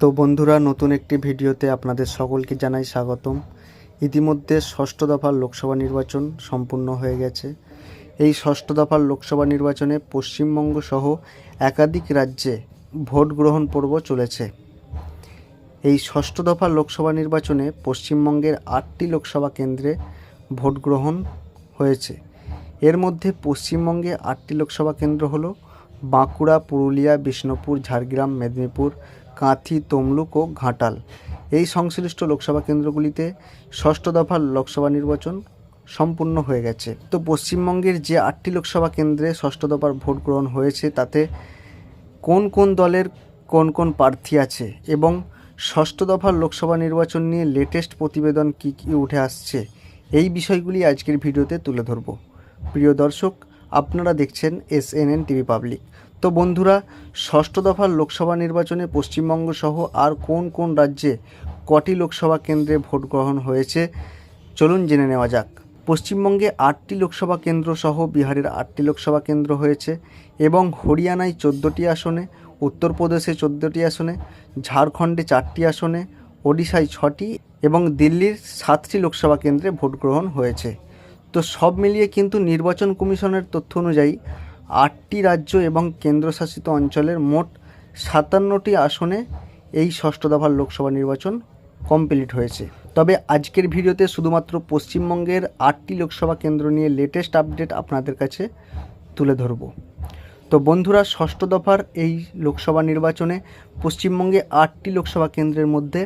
তো বন্ধুরা, নতুন একটি ভিডিওতে আপনাদের সকলকে জানাই স্বাগতম। ইতিমধ্যে ষষ্ঠ দফার লোকসভা নির্বাচন সম্পূর্ণ হয়ে গেছে। এই ষষ্ঠ দফার লোকসভা নির্বাচনে পশ্চিমবঙ্গ সহ একাধিক রাজ্যে ভোট গ্রহণ পর্ব চলেছে। এই ষষ্ঠ দফার লোকসভা নির্বাচনে পশ্চিমবঙ্গের আটটি লোকসভা কেন্দ্রে ভোট গ্রহণ হয়েছে। এর মধ্যে পশ্চিমবঙ্গে আটটি লোকসভা কেন্দ্র হলো বাঁকুড়া, পুরুলিয়া, বিষ্ণুপুর, ঝাড়গ্রাম, মেদিনীপুর কাঁথি, তমলুক ও ঘাটাল। এই সংশ্লিষ্ট লোকসভা কেন্দ্রগুলিতে ষষ্ঠ দফার লোকসভা নির্বাচন সম্পূর্ণ হয়ে গেছে। তো পশ্চিমবঙ্গের যে আটটি লোকসভা কেন্দ্রে ষষ্ঠ দফার ভোট গ্রহণ হয়েছে, তাতে কোন কোন দলের কোন কোন প্রার্থী আছে এবং ষষ্ঠ দফার লোকসভা নির্বাচন নিয়ে লেটেস্ট প্রতিবেদন কী কী উঠে আসছে, এই বিষয়গুলি আজকের ভিডিওতে তুলে ধরব। প্রিয় দর্শক, আপনারা দেখছেন এস এন টিভি পাবলিক তো বন্ধুরা, ষষ্ঠ দফার লোকসভা নির্বাচনে পশ্চিমবঙ্গ সহ আর কোন কোন রাজ্যে কটি লোকসভা কেন্দ্রে ভোট গ্রহণ হয়েছে, চলুন জেনে নেওয়া যাক। পশ্চিমবঙ্গে আটটি লোকসভা কেন্দ্র সহ বিহারের আটটি লোকসভা কেন্দ্র হয়েছে এবং হরিয়ানায় চোদ্দোটি আসনে, উত্তরপ্রদেশে চোদ্দোটি আসনে, ঝাড়খণ্ডে চারটি আসনে, ওডিশায় ছটি এবং দিল্লির সাতটি লোকসভা কেন্দ্রে ভোট গ্রহণ হয়েছে। তো সব মিলিয়ে কিন্তু নির্বাচন কমিশনের তথ্য অনুযায়ী আটটি রাজ্য এবং কেন্দ্রশাসিত অঞ্চলের মোট সাতান্নটি আসনে এই ষষ্ঠ দফার লোকসভা নির্বাচন কমপ্লিট হয়েছে। তবে আজকের ভিডিওতে শুধুমাত্র পশ্চিমবঙ্গের আটটি লোকসভা কেন্দ্র নিয়ে লেটেস্ট আপডেট আপনাদের কাছে তুলে ধরব। তো বন্ধুরা, ষষ্ঠ দফার এই লোকসভা নির্বাচনে পশ্চিমবঙ্গে আটটি লোকসভা কেন্দ্রের মধ্যে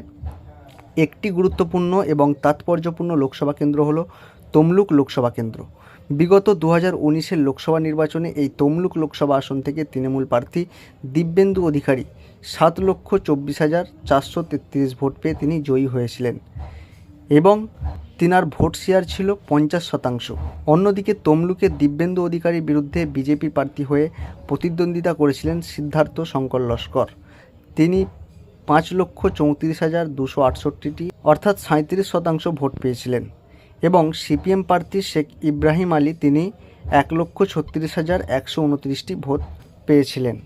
একটি গুরুত্বপূর্ণ এবং তাৎপর্যপূর্ণ লোকসভা কেন্দ্র হলো তমলুক লোকসভা কেন্দ্র। বিগত দু হাজার লোকসভা নির্বাচনে এই তমলুক লোকসভা আসন থেকে তৃণমূল প্রার্থী দিব্যেন্দু অধিকারী সাত লক্ষ চব্বিশ হাজার চারশো তেত্রিশ ভোট পেয়ে তিনি জয়ী হয়েছিলেন এবং তিনার ভোট শেয়ার ছিল পঞ্চাশ শতাংশ। অন্যদিকে তমলুকে দিব্যেন্দু অধিকারীর বিরুদ্ধে বিজেপি প্রার্থী হয়ে প্রতিদ্বন্দ্বিতা করেছিলেন সিদ্ধার্থ শঙ্কর লস্কর। তিনি পাঁচ লক্ষ চৌত্রিশ হাজার দুশো আটষট্টিটি অর্থাৎ সাঁত্রিশ শতাংশ ভোট পেয়েছিলেন। এবং সিপিএম প্রার্থী শেখ ইব্রাহিম আলী তিনি এক লক্ষ ছত্রিশ হাজার একশো উনত্রিশটি ভোট পেয়েছিলেন।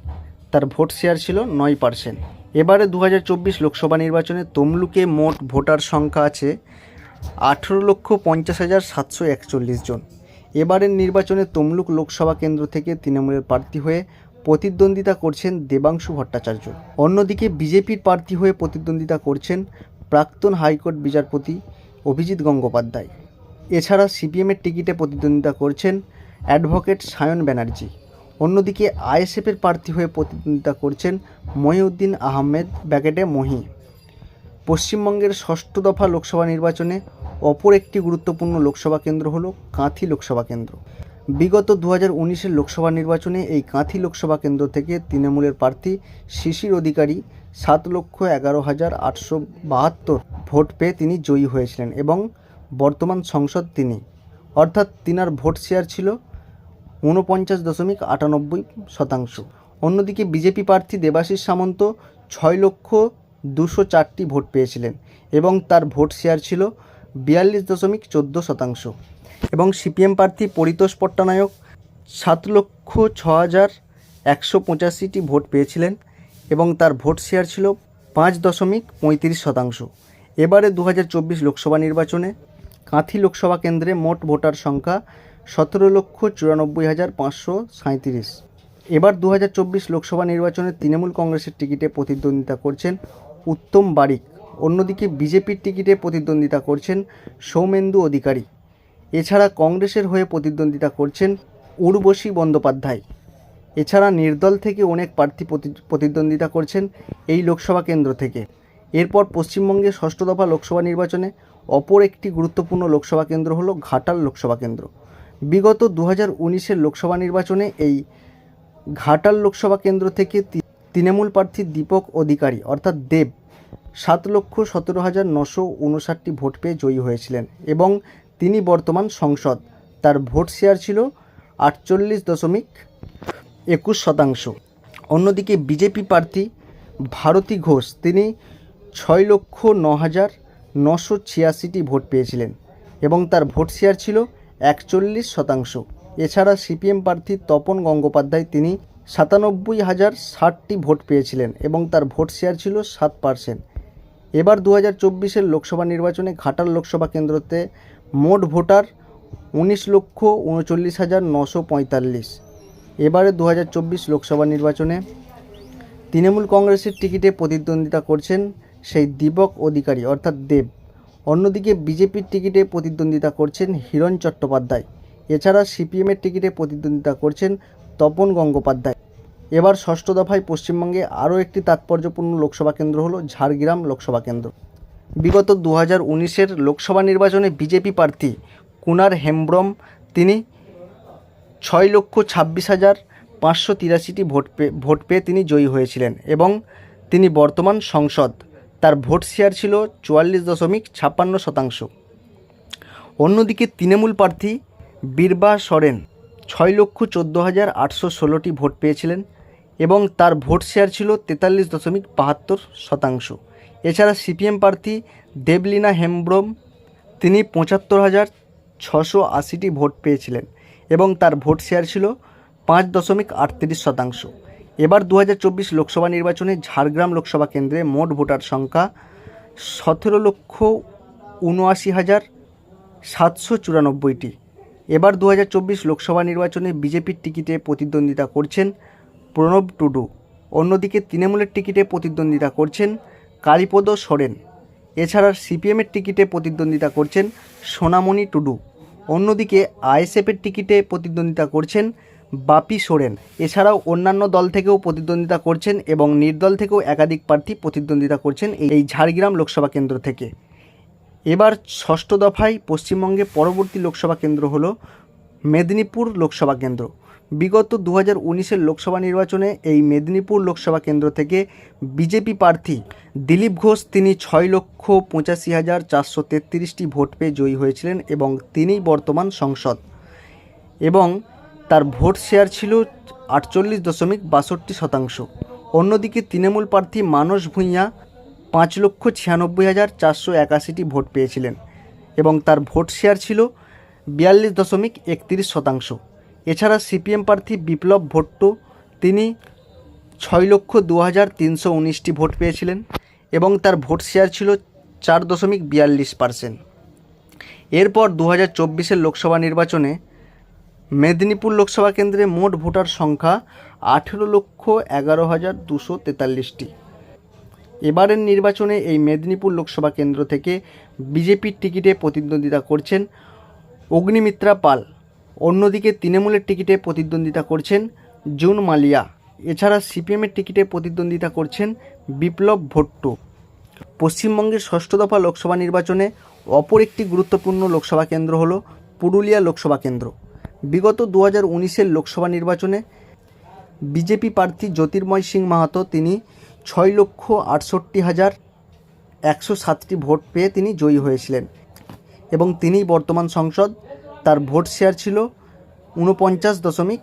তার ভোট শেয়ার ছিল নয় পার্সেন্ট এবারে দু হাজার চব্বিশ লোকসভা নির্বাচনে তমলুকে মোট ভোটার সংখ্যা আছে আঠেরো লক্ষ পঞ্চাশ হাজার সাতশো একচল্লিশ জন। এবারের নির্বাচনে তমলুক লোকসভা কেন্দ্র থেকে তৃণমূলের প্রার্থী হয়ে প্রতিদ্বন্দ্বিতা করছেন দেবাংশু ভট্টাচার্য। অন্যদিকে বিজেপির প্রার্থী হয়ে প্রতিদ্বন্দ্বিতা করছেন প্রাক্তন হাইকোর্ট বিচারপতি অভিজিৎ গঙ্গোপাধ্যায়। এছাড়া সিপিএমের টিকিটে প্রতিদ্বন্দ্বিতা করছেন অ্যাডভোকেট সায়ন ব্যানার্জি। অন্যদিকে আইএসএফের প্রার্থী হয়ে প্রতিদ্বন্দ্বিতা করছেন মহিউদ্দিন আহমেদ, ব্যাকেটে মহি। পশ্চিমবঙ্গের ষষ্ঠ দফা লোকসভা নির্বাচনে অপর একটি গুরুত্বপূর্ণ লোকসভা কেন্দ্র হল কাঁথি লোকসভা কেন্দ্র। বিগত দু হাজার লোকসভা নির্বাচনে এই কাঁথি লোকসভা কেন্দ্র থেকে তৃণমূলের প্রার্থী শিশির অধিকারী সাত লক্ষ এগারো হাজার আটশো বাহাত্তর ভোট পেয়ে তিনি জয়ী হয়েছিলেন এবং বর্তমান সংসদ তিনি। অর্থাৎ তিনার ভোট শেয়ার ছিল ঊনপঞ্চাশ দশমিক আটানব্বই শতাংশ। অন্যদিকে বিজেপি প্রার্থী দেবাশিস সামন্ত ছয় লক্ষ দুশো চারটি ভোট পেয়েছিলেন এবং তার ভোট শেয়ার ছিল বিয়াল্লিশ দশমিক চোদ্দ শতাংশ। এবং সিপিএম প্রার্থী পরিতোষ পট্টনায়ক সাত লক্ষ ছ হাজার একশো পঁচাশিটি ভোট পেয়েছিলেন এবং তার ভোট শেয়ার ছিল পাঁচ দশমিক পঁয়ত্রিশ শতাংশ। এবারে দু হাজার চব্বিশ লোকসভা নির্বাচনে কাঁথি লোকসভা কেন্দ্রে মোট ভোটার সংখ্যা সতেরো লক্ষ চুরানব্বই হাজার পাঁচশো সাঁইত্রিশ। এবার দু হাজার চব্বিশ লোকসভা নির্বাচনে তৃণমূল কংগ্রেসের টিকিটে প্রতিদ্বন্দ্বিতা করছেন উত্তম বারিক। অন্যদিকে বিজেপির টিকিটে প্রতিদ্বন্দ্বিতা করছেন সৌমেন্দু অধিকারী। এছাড়া কংগ্রেসের হয়ে প্রতিদ্বন্দ্বিতা করছেন উর্বশী বন্দ্যোপাধ্যায়। এছাড়া নির্দল থেকে অনেক প্রার্থী প্রতি- প্রতিদ্বন্দ্বিতা করছেন এই লোকসভা কেন্দ্র থেকে। এরপর পশ্চিমবঙ্গে ষষ্ঠ দফা লোকসভা নির্বাচনে অপর একটি গুরুত্বপূর্ণ লোকসভা কেন্দ্র হলো ঘাটাল লোকসভা কেন্দ্র। বিগত দু হাজার উনিশের লোকসভা নির্বাচনে এই ঘাটাল লোকসভা কেন্দ্র থেকে তৃণমূল প্রার্থী দীপক অধিকারী, অর্থাৎ দেব, সাত লক্ষ সতেরো হাজার নশো উনষাটটি ভোট পেয়ে জয়ী হয়েছিলেন এবং তিনি বর্তমান সংসদ। তার ভোট শেয়ার ছিল আটচল্লিশ দশমিক একুশ শতাংশ। অন্যদিকে বিজেপি প্রার্থী ভারতী ঘোষ, তিনি ছয় লক্ষ ন হাজার নশো ছিয়াশিটি ভোট পেয়েছিলেন এবং তার ভোট শেয়ার ছিল একচল্লিশ শতাংশ। এছাড়া সিপিএম প্রার্থী তপন গঙ্গোপাধ্যায় তিনি সাতানব্বই হাজার ষাটটি ভোট পেয়েছিলেন এবং তার ভোট শেয়ার ছিল সাত পার্সেন্ট এবার দু হাজার চব্বিশের লোকসভা নির্বাচনে ঘাটাল লোকসভা কেন্দ্রতে মোট ভোটার উনিশ লক্ষ উনচল্লিশ হাজার নশো পঁয়তাল্লিশ। এবারে দু হাজার চব্বিশ লোকসভা নির্বাচনে তৃণমূল কংগ্রেসের টিকিটে প্রতিদ্বন্দ্বিতা করছেন সেই দীপক অধিকারী, অর্থাৎ দেব। অন্যদিকে বিজেপির টিকিটে প্রতিদ্বন্দ্বিতা করছেন হিরণ চট্টোপাধ্যায়। এছাড়া সিপিএমের টিকিটে প্রতিদ্বন্দ্বিতা করছেন তপন গঙ্গোপাধ্যায়। এবার ষষ্ঠ দফায় পশ্চিমবঙ্গে আরও একটি তাৎপর্যপূর্ণ লোকসভা কেন্দ্র হলো ঝাড়গ্রাম লোকসভা কেন্দ্র। বিগত দু হাজার উনিশের লোকসভা নির্বাচনে বিজেপি প্রার্থী কুনার হেমব্রম, তিনি ছয় লক্ষ ছাব্বিশ হাজার পাঁচশো তিরাশিটি ভোট পেয়ে ভোট পেয়ে তিনি জয়ী হয়েছিলেন এবং তিনি বর্তমান সংসদ। তার ভোট শেয়ার ছিল চুয়াল্লিশ দশমিক ছাপ্পান্ন শতাংশ। অন্যদিকে তৃণমূল প্রার্থী বীরবা সরেন ছয় লক্ষ চোদ্দ হাজার আটশো ষোলোটি ভোট পেয়েছিলেন এবং তার ভোট শেয়ার ছিল তেতাল্লিশ দশমিক বাহাত্তর শতাংশ। এছাড়া সিপিএম প্রার্থী দেবলীনা হেমব্রম, তিনি পঁচাত্তর হাজার ছশো আশিটি ভোট পেয়েছিলেন এবং তার ভোট শেয়ার ছিল পাঁচ দশমিক আটত্রিশ শতাংশ। এবার দু হাজার চব্বিশ লোকসভা নির্বাচনে ঝাড়গ্রাম লোকসভা কেন্দ্রে মোট ভোটার সংখ্যা সতেরো লক্ষ উনআশি হাজার সাতশো চুরানব্বইটি। এবার দু হাজার চব্বিশ লোকসভা নির্বাচনে বিজেপির টিকিটে প্রতিদ্বন্দ্বিতা করছেন প্রণব টুডু। অন্যদিকে তৃণমূলের টিকিটে প্রতিদ্বন্দ্বিতা করছেন কালীপদ সোরেন। এছাড়া সিপিএমের টিকিটে প্রতিদ্বন্দ্বিতা করছেন সোনামণি টুডু। অন্যদিকে আইএসএফের টিকিটে প্রতিদ্বন্দ্বিতা করছেন বাপি সোরেন। এছাড়াও অন্যান্য দল থেকেও প্রতিদ্বন্দ্বিতা করছেন এবং নির্দল থেকেও একাধিক প্রার্থী প্রতিদ্বন্দ্বিতা করছেন এই ঝাড়গ্রাম লোকসভা কেন্দ্র থেকে। এবার ষষ্ঠ দফায় পশ্চিমবঙ্গে পরবর্তী লোকসভা কেন্দ্র হল মেদিনীপুর লোকসভা কেন্দ্র। বিগত দু হাজার লোকসভা নির্বাচনে এই মেদিনীপুর লোকসভা কেন্দ্র থেকে বিজেপি প্রার্থী দিলীপ ঘোষ তিনি ছয় লক্ষ পঁচাশি হাজার চারশো তেত্রিশটি ভোট পেয়ে জয়ী হয়েছিলেন এবং তিনিই বর্তমান সংসদ। এবং তার ভোট শেয়ার ছিল আটচল্লিশ দশমিক বাষট্টি শতাংশ। অন্যদিকে তৃণমূল প্রার্থী মানস ভূঁইয়া পাঁচ লক্ষ ছিয়ানব্বই হাজার চারশো একাশিটি ভোট পেয়েছিলেন এবং তার ভোট শেয়ার ছিল বিয়াল্লিশ দশমিক একত্রিশ শতাংশ। এছাড়া সিপিএম প্রার্থী বিপ্লব ভট্ট তিনি ছয় লক্ষ দু হাজার তিনশো উনিশটি ভোট পেয়েছিলেন এবং তার ভোট শেয়ার ছিল চার দশমিক বিয়াল্লিশ পার্সেন্ট। এরপর দু হাজার চব্বিশের লোকসভা নির্বাচনে মেদিনীপুর লোকসভা কেন্দ্রে মোট ভোটার সংখ্যা আঠেরো লক্ষ এগারো হাজার দুশো তেতাল্লিশটি। এবারের নির্বাচনে এই মেদিনীপুর লোকসভা কেন্দ্র থেকে বিজেপির টিকিটে প্রতিদ্বন্দ্বিতা করছেন অগ্নিমিত্রা পাল। অন্যদিকে তৃণমূলের টিকিটে প্রতিদ্বন্দ্বিতা করছেন জুন মালিয়া। এছাড়া সিপিএমের টিকিটে প্রতিদ্বন্দ্বিতা করছেন বিপ্লব ভট্ট। পশ্চিমবঙ্গের ষষ্ঠ দফা লোকসভা নির্বাচনে অপর একটি গুরুত্বপূর্ণ লোকসভা কেন্দ্র হল পুরুলিয়া লোকসভা কেন্দ্র। বিগত দু হাজার লোকসভা নির্বাচনে বিজেপি প্রার্থী জ্যোতির্ময় সিং মাহাতো তিনি ছয় লক্ষ আটষট্টি হাজার একশো সাতটি ভোট পেয়ে তিনি জয়ী হয়েছিলেন। এবং তিনিই বর্তমান সংসদ, তার ভোট শেয়ার ছিল ঊনপঞ্চাশ দশমিক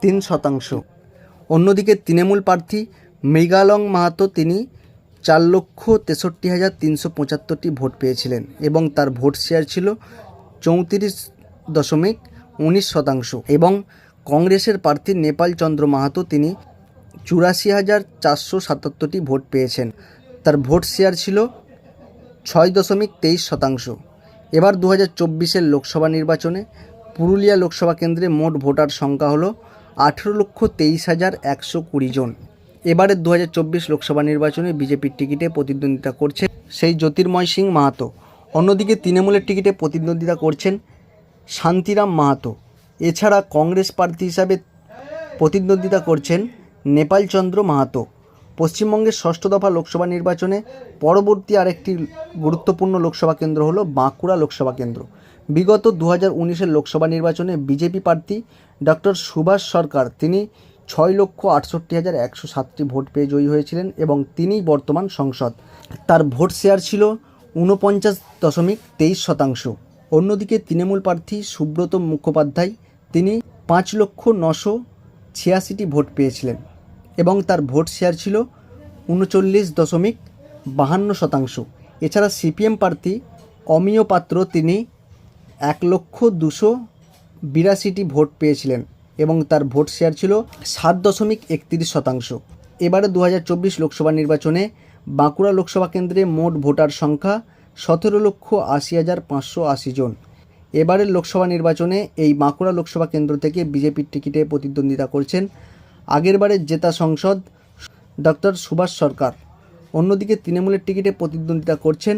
তিন শতাংশ। অন্যদিকে তৃণমূল প্রার্থী মৃগালং মাহাতো তিনি চার লক্ষ তেষট্টি হাজার তিনশো পঁচাত্তরটি ভোট পেয়েছিলেন এবং তার ভোট শেয়ার ছিল চৌত্রিশ দশমিক উনিশ শতাংশ এবং কংগ্রেসের প্রার্থী নেপাল চন্দ্র মাহাতো তিনি চুরাশি হাজার চারশো সাতাত্তরটি ভোট পেয়েছেন। তার ভোট শেয়ার ছিল ছয় দশমিক তেইশ শতাংশ। এবার দু হাজার চব্বিশের লোকসভা নির্বাচনে পুরুলিয়া লোকসভা কেন্দ্রে মোট ভোটার সংখ্যা হলো আঠেরো লক্ষ তেইশ হাজার একশো কুড়ি জন। এবারের দু হাজার চব্বিশ লোকসভা নির্বাচনে বিজেপির টিকিটে প্রতিদ্বন্দ্বিতা করছে সেই জ্যোতির্ময় সিং মাহাতো। অন্যদিকে তৃণমূলের টিকিটে প্রতিদ্বন্দ্বিতা করছেন শান্তিরাম মাহাতো। এছাড়া কংগ্রেস প্রার্থী হিসাবে প্রতিদ্বন্দ্বিতা করছেন নেপালচন্দ্র মাহাতো। পশ্চিমবঙ্গের ষষ্ঠ দফা লোকসভা নির্বাচনে পরবর্তী আরেকটি গুরুত্বপূর্ণ লোকসভা কেন্দ্র হলো বাঁকুড়া লোকসভা কেন্দ্র। বিগত দু হাজার উনিশের লোকসভা নির্বাচনে বিজেপি প্রার্থী ডক্টর সুভাষ সরকার, তিনি ছয় লক্ষ আটষট্টি হাজার একশো সাতটি ভোট পেয়ে জয়ী হয়েছিলেন এবং তিনিই বর্তমান সংসদ। তার ভোট শেয়ার ছিল ঊনপঞ্চাশ দশমিক তেইশ শতাংশ। অন্যদিকে তৃণমূল প্রার্থী সুব্রত মুখোপাধ্যায়, তিনি পাঁচ লক্ষ নশো ছিয়াশিটি ভোট পেয়েছিলেন এবং তার ভোট শেয়ার ছিল উনচল্লিশ দশমিক বাহান্ন শতাংশ। এছাড়া সিপিএম প্রার্থী অমিয় পাত্র, তিনি এক লক্ষ দুশো বিরাশিটি ভোট পেয়েছিলেন এবং তার ভোট শেয়ার ছিল সাত দশমিক একত্রিশ শতাংশ। এবারে দু হাজার চব্বিশ লোকসভা নির্বাচনে বাঁকুড়া লোকসভা কেন্দ্রে মোট ভোটার সংখ্যা সতেরো লক্ষ আশি হাজার পাঁচশো আশি জন। এবারের লোকসভা নির্বাচনে এই বাঁকুড়া লোকসভা কেন্দ্র থেকে বিজেপির টিকিটে প্রতিদ্বন্দ্বিতা করছেন আগেরবারের জেতা সংসদ ডক্টর সুভাষ সরকার। অন্যদিকে তৃণমূলের টিকিটে প্রতিদ্বন্দ্বিতা করছেন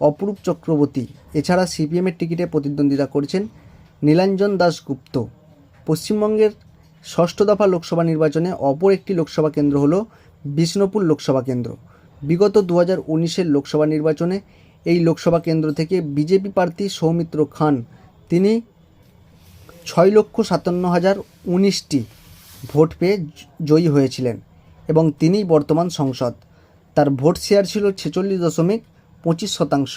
অপরূপ চক্রবর্তী। এছাড়া সিপিএমের টিকিটে প্রতিদ্বন্দ্বিতা করছেন নীলাঞ্জন দাশগুপ্ত। পশ্চিমবঙ্গের ষষ্ঠ দফা লোকসভা নির্বাচনে অপর একটি লোকসভা কেন্দ্র হল বিষ্ণুপুর লোকসভা কেন্দ্র। বিগত দু হাজার লোকসভা নির্বাচনে এই লোকসভা কেন্দ্র থেকে বিজেপি প্রার্থী সৌমিত্র খান, তিনি ছয় লক্ষ সাতান্ন হাজার উনিশটি ভোট পেয়ে জয়ী হয়েছিলেন এবং তিনিই বর্তমান সংসদ। তার ভোট শেয়ার ছিল ছেচল্লিশ দশমিক পঁচিশ শতাংশ।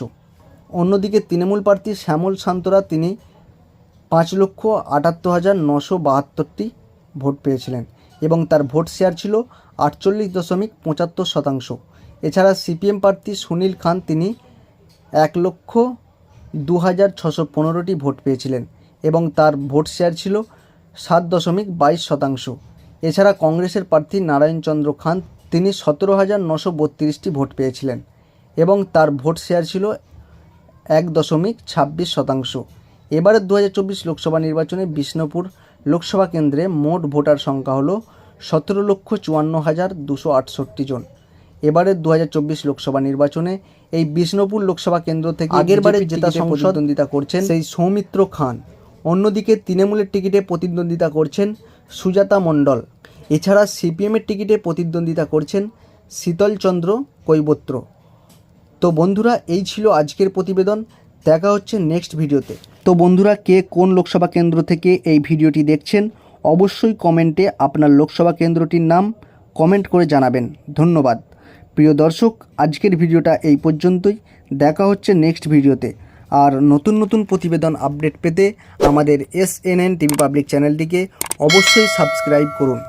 অন্যদিকে তৃণমূল প্রার্থী শ্যামল শান্তরা, তিনি পাঁচ লক্ষ আটাত্তর হাজার নশো বাহাত্তরটি ভোট পেয়েছিলেন এবং তার ভোট শেয়ার ছিল আটচল্লিশ দশমিক পঁচাত্তর শতাংশ। এছাড়া সিপিএম প্রার্থী সুনীল খান, তিনি এক লক্ষ দু হাজার ছশো পনেরোটি ভোট পেয়েছিলেন এবং তার ভোট শেয়ার ছিল সাত দশমিক বাইশ শতাংশ। এছাড়া কংগ্রেসের প্রার্থী নারায়ণচন্দ্র খান তিনি সতেরো হাজার নশো বত্রিশটি ভোট পেয়েছিলেন এবং তার ভোট শেয়ার ছিল এক দশমিক ছাব্বিশ শতাংশ। এবারের দু হাজার চব্বিশ লোকসভা নির্বাচনে বিষ্ণুপুর লোকসভা কেন্দ্রে মোট ভোটার সংখ্যা হলো সতেরো লক্ষ চুয়ান্ন হাজার দুশো আটষট্টি জন। এবারের দু হাজার চব্বিশ লোকসভা নির্বাচনে এই বিষ্ণুপুর লোকসভা কেন্দ্র থেকে আগেরবারের জেতা প্রতিদ্বন্দ্বিতা করছেন সেই সৌমিত্র খান। অন্যদিকে তৃণমূলের টিকিটে প্রতিদ্বন্দ্বিতা করছেন সুজাতা মণ্ডল। এছাড়া সিপিএমের টিকিটে প্রতিদ্বন্দ্বিতা করছেন শীতলচন্দ্র কৈবত্র। তো বন্ধুরা এই ছিল আজকের প্রতিবেদন। দেখা হচ্ছে নেক্সট ভিডিওতে। তো বন্ধুরা কে কোন লোকসভা কেন্দ্র থেকে এই ভিডিওটি দেখছেন অবশ্যই কমেন্টে আপনার লোকসভা কেন্দ্রটির নাম কমেন্ট করে জানাবেন। ধন্যবাদ। প্রিয় দর্শক, আজকের ভিডিওটা এই পর্যন্তই। দেখা হচ্ছে নেক্সট ভিডিওতে। আর নতুন নতুন প্রতিবেদন আপডেট পেতে আমাদের S N N TV public চ্যানেলটিকে অবশ্যই সাবস্ক্রাইব করুন।